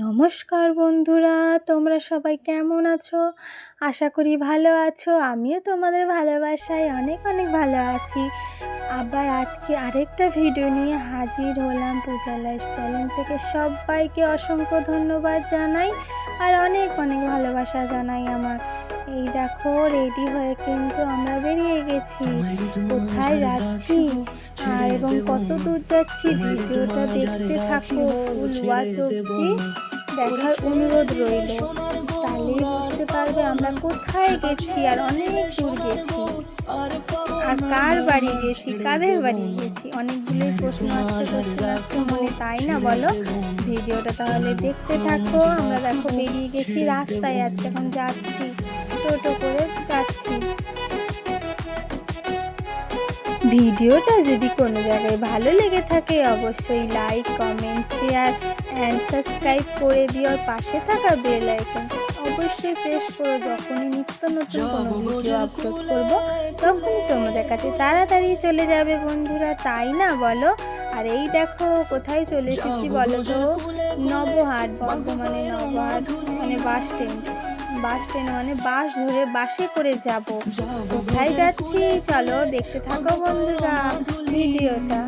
নমস্কার বন্ধুরা, তোমরা সবাই কেমন আছো? আশা করি ভালো আছো। আমিও তোমাদের ভালোবাসায় অনেক অনেক ভালো আছি। আবার আজকে আরেকটা ভিডিও নিয়ে হাজির হলাম পূজা লাইফ চ্যানেল থেকে। সবাইকে অসংখ্য ধন্যবাদ জানাই আর অনেক অনেক ভালোবাসা জানাই আমার। এই দেখো রেডি হয়ে কিন্তু আমরা বেরিয়ে গেছি। কোথায় যাচ্ছি? এবং কত দূর যাচ্ছি ভিডিওটা দেখতে থাকো, ফুল ওয়াচ অব্দি দেখার অনুরোধ রইল। তাহলেই বুঝতে পারবে আমরা কোথায় গেছি আর অনেক দূর গেছি। আর কার বাড়ি গেছি, কাদের বাড়ি গেছি? অনেকগুলোই প্রশ্ন আসছে প্রশ্ন আসছে মনে তাই না বলো? ভিডিওটা তাহলে দেখতে থাকো, আমরা দেখো বেরিয়ে গেছি, রাস্তায় আছি, এখন যাচ্ছি, টোটো করে যাচ্ছি। ভিডিওটা যদি কোনো জায়গায় ভালো লেগে থাকে অবশ্যই like comment share and subscribe করে দিও। আর পাশে থাকা বেল আইকন অবশ্যই প্রেস করো। যখনই নিত্য নতুন কোনো ভিডিও আপলোড করব তখনই তোমাদের কাছে তাড়াতাড়ি চলে যাবে বন্ধুরা তাই না বলো? আর এই দেখো কোথায় চলে এসেছি বলো তো? নবহাট বর্ধমানে নবহাট মানে বাস স্ট্যান্ড বাস স্ট্যান্ড মানে বাস ধরে বাসে করে যাব। কোথায় যাচ্ছি? চলো দেখতে থাকো বন্ধুরা ভিডিওটা।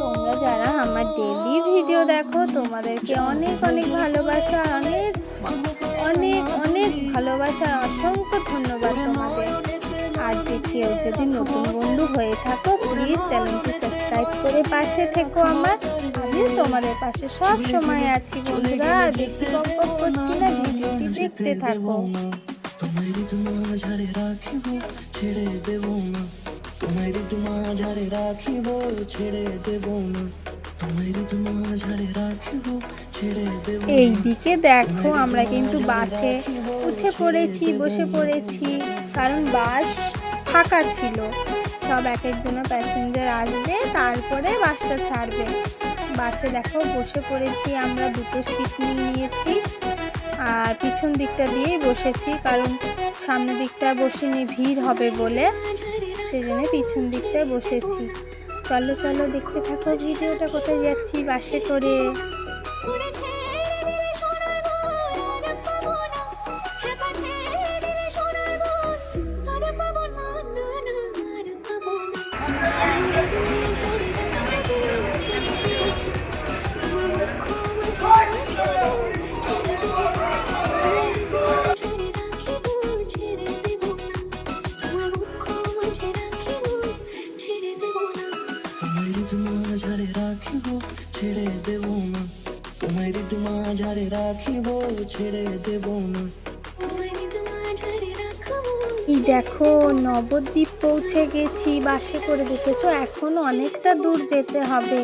তোমরা যারা আমার ডেলি ভিডিও দেখো তোমাদেরকে অনেক অনেক ভালোবাসা অনেক অনেক অনেক ভালোবাসা অসংখ্য কেউ যদি নতুন বন্ধু হয়ে থাকো প্লিজ চ্যানেলটি সাবস্ক্রাইব করে পাশে থেকো আমার। আমিও তোমাদের পাশে সব সময় আছি বন্ধুরা আর বেশি বক বক করছি না ভিডিওটি দেখতে থাকো। তোমারি তোমা ঝাড়ে রাখিব ছেড়ে দেব না। তোমারি তোমা ঝাড়ে রাখিব ছেড়ে দেব না। তোমারি তোমা ঝাড়ে রাখিব ছেড়ে এই দিকে দেখো আমরা কিন্তু বাসে উঠে পড়েছি বসে পড়েছি। কারণ বাস ফাঁকা ছিল। সব এক একজনের প্যাসেঞ্জার আসবে, তারপরে বাসটা ছাড়বে। বাসে দেখো, বসে পড়েছি আমরা, দুটো সিট নিয়ে নিয়েছি। আর পিছন দিকটা দিয়েই বসেছি, কারণ সামনের দিকটা বসিনি, ভিড় হবে বলে। সেই জন্য পিছন দিকটায় বসেছি। চলো চলো, দেখতে থাকো, ভিডিওটা কোথায় যাচ্ছি বাসে করে। নবদ্বীপ পৌঁছে গেছি, বাসে করে দেখেছ? এখন অনেকটা দূর যেতে হবে।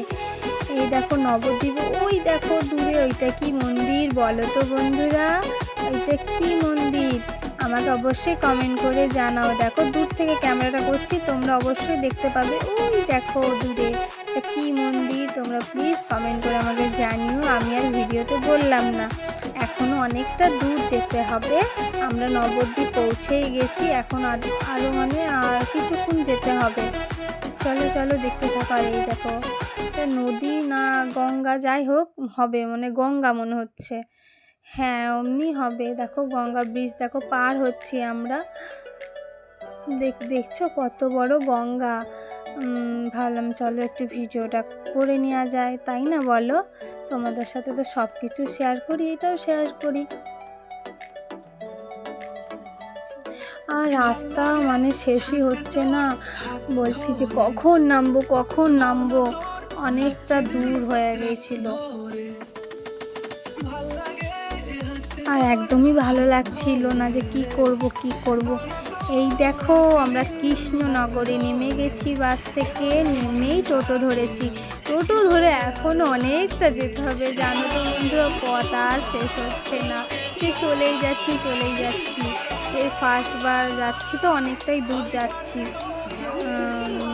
এই দেখো নবদ্বীপ। ওই দেখো দূরে, ওইটা কি মন্দির বলো তো বন্ধুরা? ওইটা কি মন্দির? আমাকে অবশ্যই কমেন্ট করে জানাও। দেখো দূর থেকে ক্যামেরাটা করছি, তোমরা অবশ্যই দেখতে পাবে। ওই দেখো দূরে কি মন্দির? তোমরা প্লিজ কমেন্ট করে আমাকে জানিও। আমি আর ভিডিওতে বললাম না। এখনও অনেকটা দূর যেতে হবে। আমরা নবদ্বীপ পৌঁছেই গেছি, এখন আর- আরও মানে আর কিছুক্ষণ যেতে হবে। চলো চলো দেখতে থাকো আর এই দেখো। নদী না গঙ্গা, যাই হোক, হবে মানে গঙ্গা মনে হচ্ছে। হ্যাঁ অমনি হবে। দেখো গঙ্গা ব্রিজ, দেখো পার হচ্ছি আমরা। দেখ, দেখছ কত বড় গঙ্গা। ভাবলাম চলো একটু ভিডিওটা করে নেওয়া যায়, তাই না বলো? তোমাদের সাথে তো সব কিছু শেয়ার করি, এটাও শেয়ার করি। আর রাস্তা মানে শেষই হচ্ছে না। বলছি যে কখন নামবো কখন নামবো? অনেকটা দূর হয়ে গেছিল। আর একদমই ভালো লাগছিল না যে কি করব কি করব। এই দেখো, আমরা কৃষ্ণনগরে নেমে গেছি, বাস থেকে নেমেই টোটো ধরেছি। টোটো ধরে এখনও অনেকটা যেতে হবে, জানো তো বন্ধুরা পথ আর শেষ হচ্ছে না। সে চলেই যাচ্ছি চলেই যাচ্ছি। এই ফার্স্টবার যাচ্ছি তো, অনেকটাই দূর যাচ্ছি।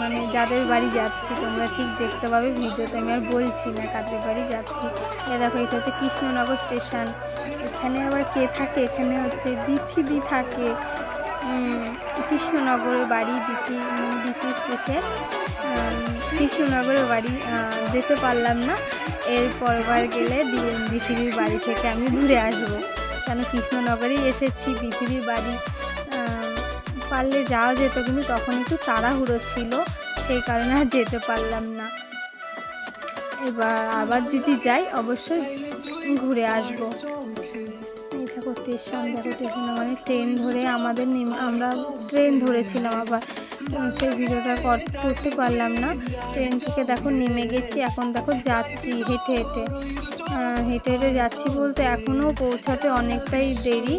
মানে যাদের বাড়ি যাচ্ছি, তোমরা ঠিক দেখতে পাবে, ভিডিওতে আমি আর বলছি না কাদের বাড়ি যাচ্ছি। এ দেখো, এটা হচ্ছে কৃষ্ণনগর স্টেশন। এখানে আবার কে থাকে? এখানে হচ্ছে বিথিদি থাকে। কৃষ্ণনগরের বাড়ি বিথি বিথি এসেছে কৃষ্ণনগরের বাড়ি যেতে পারলাম না। এর পরবার গেলে বিথিরির বাড়ি থেকে আমি ঘুরে আসব। কেন কৃষ্ণনগরেই এসেছি বিথিরির বাড়ি পারলে যাওয়া যেত, কিন্তু তখন একটু তাড়াহুড়ো ছিল, সেই কারণে আর যেতে পারলাম না। এবার আবার যদি যাই, অবশ্যই ঘুরে আসব। এই দেখো স্টেশন দেখো মানে ট্রেন ধরে আমাদের নেমে, আমরা ট্রেন ধরেছিলাম আবার। সেই ভিডিওটা করতে পারলাম না। ট্রেন থেকে দেখো নেমে গেছি, এখন দেখো যাচ্ছি হেঁটে হেঁটে। হেঁটে হেঁটে যাচ্ছি বলতে এখনও পৌঁছাতে অনেকটাই দেরি।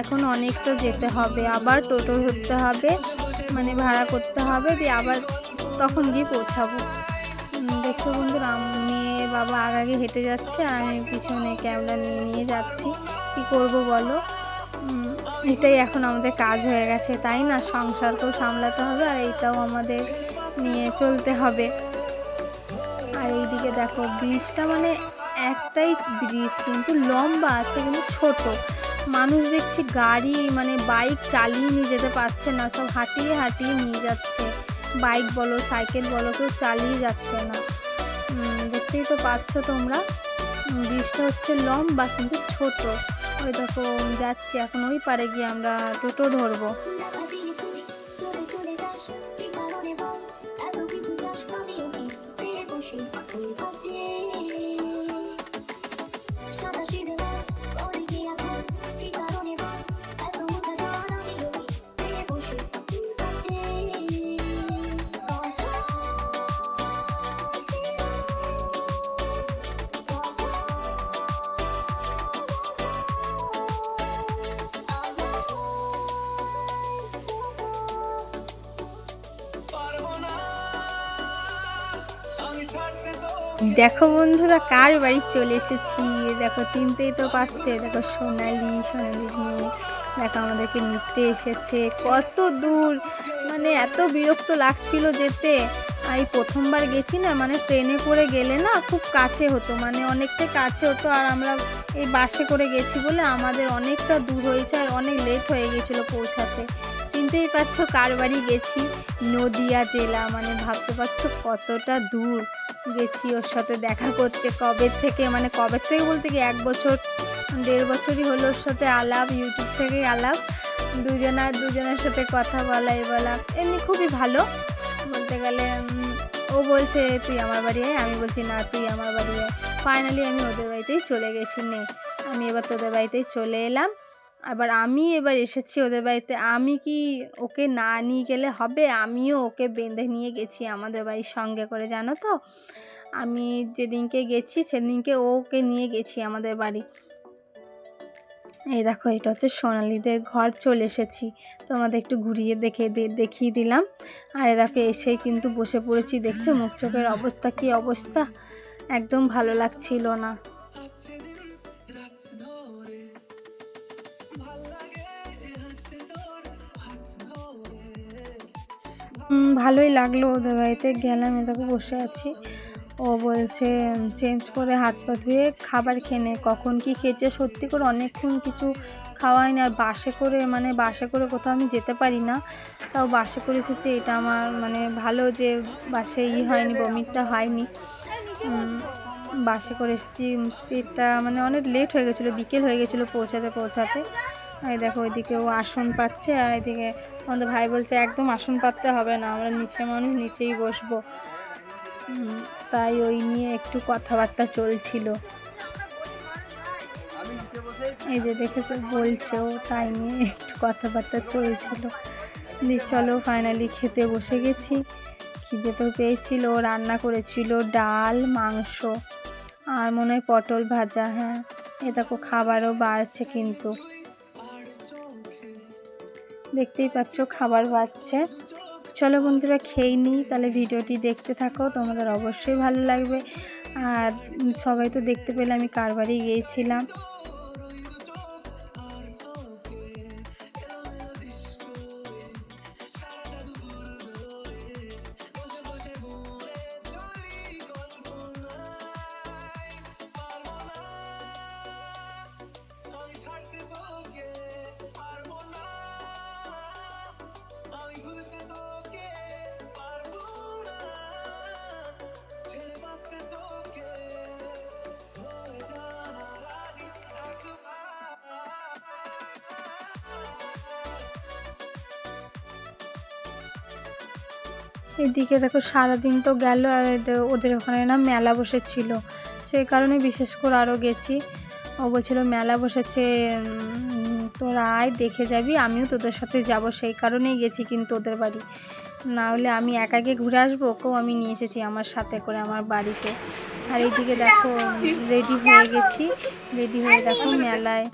এখন অনেকটা যেতে হবে। আবার টোটো ধরতে হবে মানে ভাড়া করতে হবে, দিয়ে আবার তখন গিয়ে পৌঁছাবো। দেখছ বন্ধুরা মেয়ে বাবা আগে হেঁটে যাচ্ছে আর আমি পিছনে ক্যামেরা নিয়ে নিয়ে যাচ্ছি। কি করব বলো? এটাই এখন আমাদের কাজ হয়ে গেছে, তাই না? সংসারকেও সামলাতে হবে আর এইটাও আমাদের নিয়ে চলতে হবে। আর এইদিকে দেখো, ব্রিজটা মানে একটাই ব্রিজ, কিন্তু লম্বা আছে, কিন্তু ছোট। মানুষ দেখছি গাড়ি মানে বাইক চালিয়ে নিয়ে যেতে পারছে না, সব হাঁটিয়ে হাঁটিয়ে নিয়ে যাচ্ছে। বাইক বলো, সাইকেল বলো, কেউ চালিয়ে যাচ্ছে না। দেখতেই তো পাচ্ছ তোমরা। ব্রিজটা হচ্ছে লম্বা, কিন্তু ছোট। ওই দেখো যাচ্ছি। এখন ওই পারে গিয়ে আমরা টোটো ধরবো। দেখো বন্ধুরা, কার বাড়ি চলে এসেছি? দেখো, চিনতেই তো পারছে। দেখো, সোনালি সোনালির মেয়ে দেখো, আমাদেরকে নিতে এসেছে। কত দূর মানে এত বিরক্ত লাগছিল যেতে। এই প্রথমবার গেছি না মানে ট্রেনে করে গেলে না খুব কাছে হতো মানে অনেকটা কাছে হতো। আর আমরা এই বাসে করে গেছি বলে আমাদের অনেকটা দূর হয়েছে, আর অনেক লেট হয়ে গেছিল পৌঁছাতে। চিনতেই পারছ কার বাড়ি গেছি? নদিয়া জেলা মানে ভাবতে পারছ কতটা দূর গেছি ওর সাথে দেখা করতে। কবে থেকে মানে কবে থেকে বলতে কি এক বছর, দেড় বছরই হলো ওর সাথে আলাপ ইউটিউব থেকে আলাপ। দুজনা, দুজনের সাথে কথা বলা, এ বলা, এমনি খুবই ভালো। বলতে গেলে ও বলছে, তুই আমার বাড়ি আয়। আমি বলছি, না, তুই আমার বাড়ি আয়। ফাইনালি আমি ওদের বাড়িতেই চলে গেছি নে। আমি এবার তোদের বাড়িতেই চলে এলাম। আবার আমি এবার এসেছি ওদের বাড়িতে। আমি কি ওকে না নিয়ে গেলে হবে? আমিও ওকে বেঁধে নিয়ে গেছি আমাদের বাড়ির সঙ্গে করে, জানো তো? আমি যেদিনকে গেছি সেদিনকে ওকে নিয়ে গেছি আমাদের বাড়ি। এই দেখো, এটা হচ্ছে সোনালিদের ঘর, চলে এসেছি। তোমাদের একটু ঘুরিয়ে দেখে দেখিয়ে দিলাম। আর এ দেখো এসেই কিন্তু বসে পড়েছি, দেখছ? মুখ চোখের অবস্থা, কি অবস্থা? একদম ভালো লাগছিল না। ভালোই লাগল ওদের বাড়িতে। গেলাম এটাকে বসে আছি। ও বলছে চেঞ্জ করে হাত পা ধুয়ে খাবার খেয়ে কখন কি খেয়েছে? সত্যি করে অনেকক্ষণ কিছু খাওয়াই আর বাসে করে মানে বাসে করে কোথাও আমি যেতে পারি না। তাও বাসে করে এসেছে, এটা আমার মানে ভালো যে বাসে ই হয়নি বমিটটা হয়নি। বাসে করে এসেছি। পেটটা মানে অনেক লেট হয়ে গেছিল, বিকেল হয়ে গেছিল পৌঁছাতে পৌঁছাতে। এই দেখো, ওইদিকে ও আসন পাচ্ছে আর এদিকে আমাদের ভাই বলছে, একদম আসন পাততে হবে না, আমরা নিচে মানুষ, নিচেই বসবো। তাই ওই নিয়ে একটু কথাবার্তা চলছিল। এই যে দেখেছ, বলছে ও, তাই নিয়ে একটু কথাবার্তা চলছিল। দিয়ে চলো ফাইনালি খেতে বসে গেছি। খিদে তো পেয়েছিল রান্না করেছিল ডাল, মাংস আর মনে হয় পটল ভাজা হ্যাঁ। এ দেখো, খাবারও বাড়ছে কিন্তু। দেখতেই পাচ্ছ খাবার বাড়ছে। চলো বন্ধুরা খেয়ে নিই, তাহলে ভিডিওটি দেখতে থাকো, তোমাদের অবশ্যই ভালো লাগবে। আর সবাই তো দেখতে পেলে আমি কার বাড়ি গিয়েছিলাম। এদিকে দেখো, সারাদিন তো গেল আর ওদের ওখানে না মেলা বসেছিল। সেই কারণে বিশেষ করে আরও গেছি। ও বলছিল, মেলা বসেছে তোরা আয়, দেখে যাবি। আমিও তোদের সাথে যাব। সেই কারণেই গেছি কিন্তু ওদের বাড়ি। না হলে আমি একাকে ঘুরে আসব? ওকেও আমি নিয়ে এসেছি আমার সাথে করে আমার বাড়িতে। আর এইদিকে দেখো, রেডি হয়ে গেছি। রেডি হয়ে দেখো মেলায়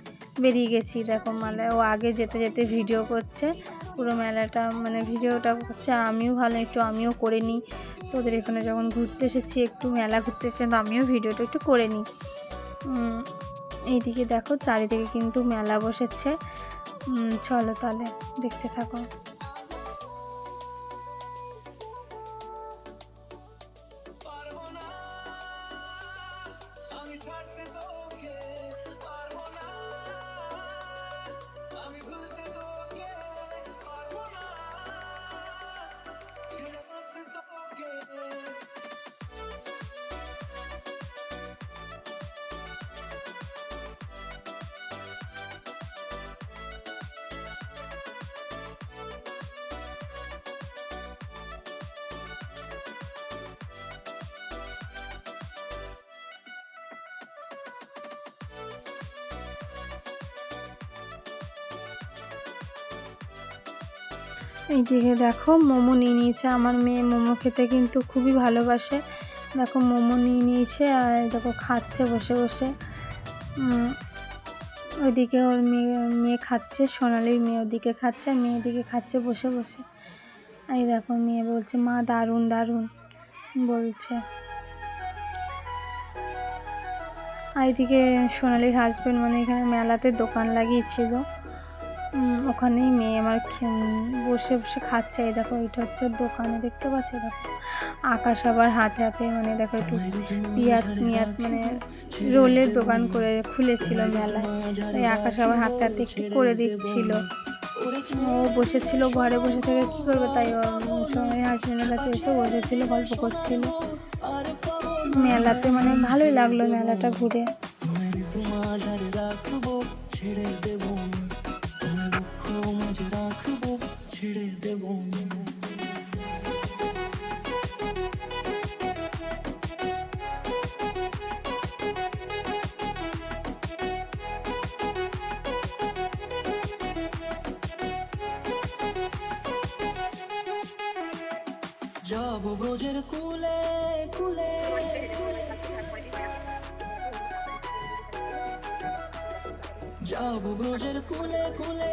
বেরিয়ে গেছি, দেখো মেলায় ও আগে যেতে যেতে ভিডিও করছে, পুরো মেলাটা মানে ভিডিওটা করছে আমিও ভালো একটু আমিও করে নিই। তোদের এখানে যখন ঘুরতে এসেছি, একটু মেলা ঘুরতে এসেছি তো আমিও ভিডিওটা একটু করে নিই। এইদিকে দেখো, চারিদিকে কিন্তু মেলা বসেছে। চলো তাহলে দেখতে থাকো। এইদিকে দেখো, মোমো নিয়ে নিয়েছে আমার মেয়ে। মোমো খেতে কিন্তু খুবই ভালোবাসে। দেখো, মোমো নিয়ে নিয়েছে আর দেখো, খাচ্ছে বসে বসে। ওইদিকে ওর মেয়ে মেয়ে খাচ্ছে, সোনালির মেয়ে ওদিকে খাচ্ছে, আর মেয়ে এদিকে খাচ্ছে বসে বসে। এই দেখো, মেয়ে বলছে, মা, দারুণ দারুণ, বলছে। এদিকে সোনালির হাজব্যান্ড মানে এখানে মেলাতে দোকান লাগিয়েছিল। ওখানেই মেয়ে আমার বসে বসে খাচ্ছে। এই দেখো, এটা হচ্ছে দোকানে, দেখতে পাচ্ছ? দেখো, আকাশ আবার হাতে হাতে মানে দেখো একটু পেঁয়াজ মিয়াজ মানে রোলের দোকান করে খুলেছিল মেলায়। তাই আকাশ আবার হাতে হাতে একটু করে দিচ্ছিল। ও বসেছিল ঘরে, বসে থেকে কি করবে? তাই সঙ্গে হাজবেন্ডের কাছে এসে বসেছিল, গল্প করছিল। মেলাতে মানে ভালোই লাগল মেলাটা ঘুরে। মাঝে রাখব ছেড়ে দেবো যাব ব্রজের কুলে কুলে। যাব ব্রজের কুলে কুলে।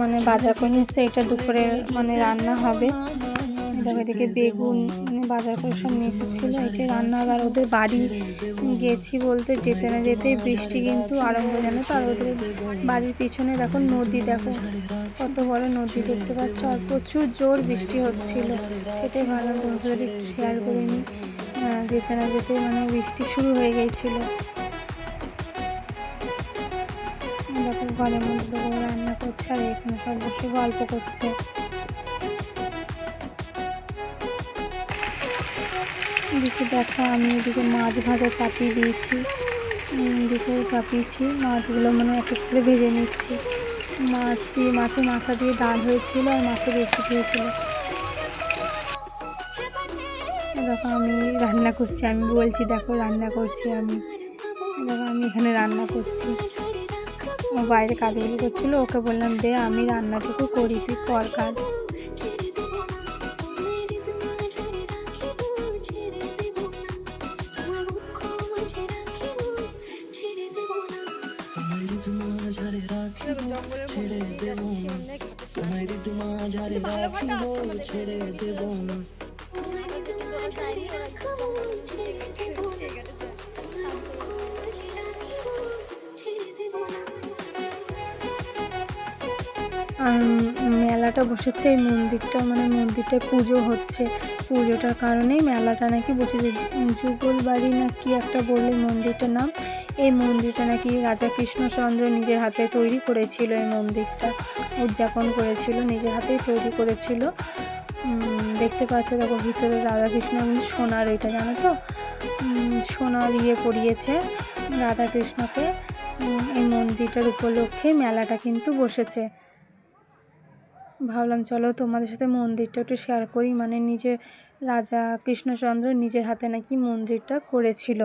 মানে বাজার করে এসেছে এটা দুপুরে মানে রান্না হবে। দেখো এদিকে বেগুন মানে বাজার করে সব নিয়ে এসেছিল এটাই রান্না হবে। আর ওদের বাড়ি গেছি বলতে যেতে না যেতে বৃষ্টি কিন্তু আরম্ভ জানো তো আর ওদের বাড়ির পিছনে দেখো নদী দেখো কত বড় নদী দেখতে পাচ্ছ। আর প্রচুর জোর বৃষ্টি হচ্ছিল। সেটাই ভালো একটু শেয়ার করে নিই। আহ, যেতে না যেতে মানে বৃষ্টি শুরু হয়ে গিয়েছিল ঘরের মধ্যে রান্না করছে আর এখানে সব বসে গল্প করছে। এদিকে দেখো আমি এদিকে মাছ ভাজা চাপিয়ে দিয়েছি। এদিকেও চাপিয়েছি। মাছগুলো মানে এক এক করে ভেজে নিচ্ছি। মাছ দিয়ে, মাছের মাথা দিয়ে ডাল হয়েছিল আর মাছের রেসিপি হয়েছিল। দেখো আমি রান্না করছি, আমি বলছি, দেখো রান্না করছি আমি। দেখো আমি এখানে রান্না করছি। ও বাইরে কাজগুলো করছিল ওকে বললাম দে আমি রান্নাটুকু করি তুই কর কাজ। ছেড়ে দেবো আর মেলাটা বসেছে এই মন্দিরটা মানে মন্দিরটায় পুজো হচ্ছে। পুজোটার কারণেই মেলাটা নাকি বসেছে। যুগল বাড়ি না কি একটা বললে মন্দিরটার নাম। এই মন্দিরটা নাকি রাজা কৃষ্ণচন্দ্র নিজের হাতে তৈরি করেছিল এই মন্দিরটা। উদযাপন করেছিল, নিজের হাতেই তৈরি করেছিল। দেখতে পাচ্ছ, দেখো ভিতরে রাধাকৃষ্ণ সোনার এটা, জানো তো? সোনার ইয়ে পরিয়েছে রাধাকৃষ্ণকে। এই মন্দিরটার উপলক্ষে মেলাটা কিন্তু বসেছে। ভাবলাম, চলো তোমাদের সাথে মন্দিরটা একটু শেয়ার করি। মানে নিজের রাজা কৃষ্ণচন্দ্র নিজের হাতে নাকি মন্দিরটা করেছিল।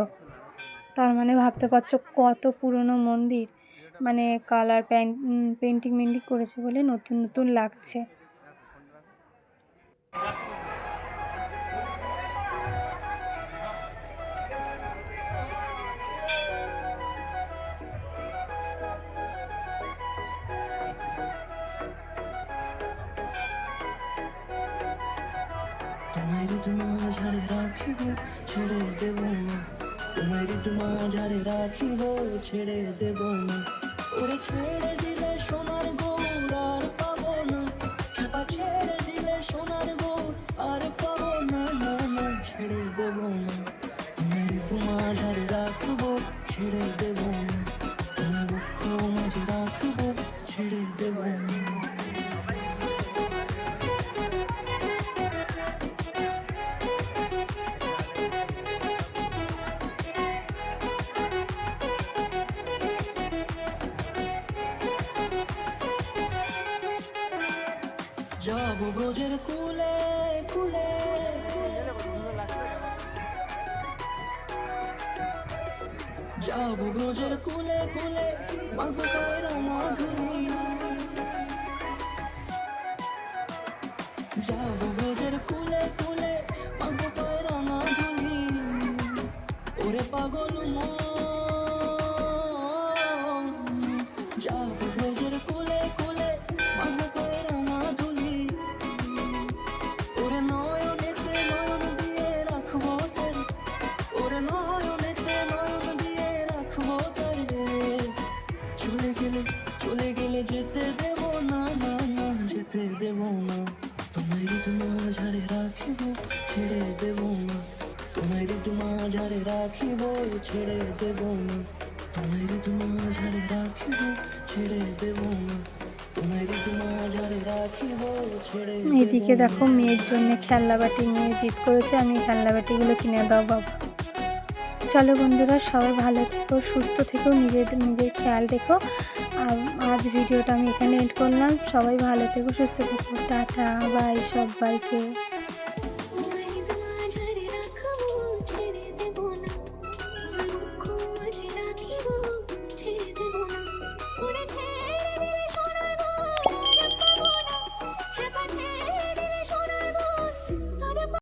তার মানে ভাবতে পারছ কত পুরনো মন্দির। মানে কালার পেন্টিং মেন্টিং করেছে বলে নতুন নতুন লাগছে। তোমারই তোমার ঝাড়ে রাখিব, ছেড়ে দেব না। তোমারই তোমার ঝাড়ে রাখিব, ছেড়ে দেব না। ওরে ছেড়ে দিলে যাব ব্রজের কুলে কুলে যাব ব্রজের কুলে কুলে মাগো কায়রা মাধুরী ছেড়ে দেব না। তোমার ঝাড়ে রাখিব ছেড়ে দেব না। দেব দেখো মেয়ের জন্য খেলনাবাটি নিয়ে জিত করেছে আমি খেলনাবাটিগুলো কিনে দাও বাবা। চলো বন্ধুরা সবাই ভালো থেকো সুস্থ থেকো নিজের নিজের খেয়াল রেখো। আর আজ ভিডিওটা আমি এখানে এড করলাম। সবাই ভালো থেকো সুস্থ থেকো। টাটা বাই সবাইকে।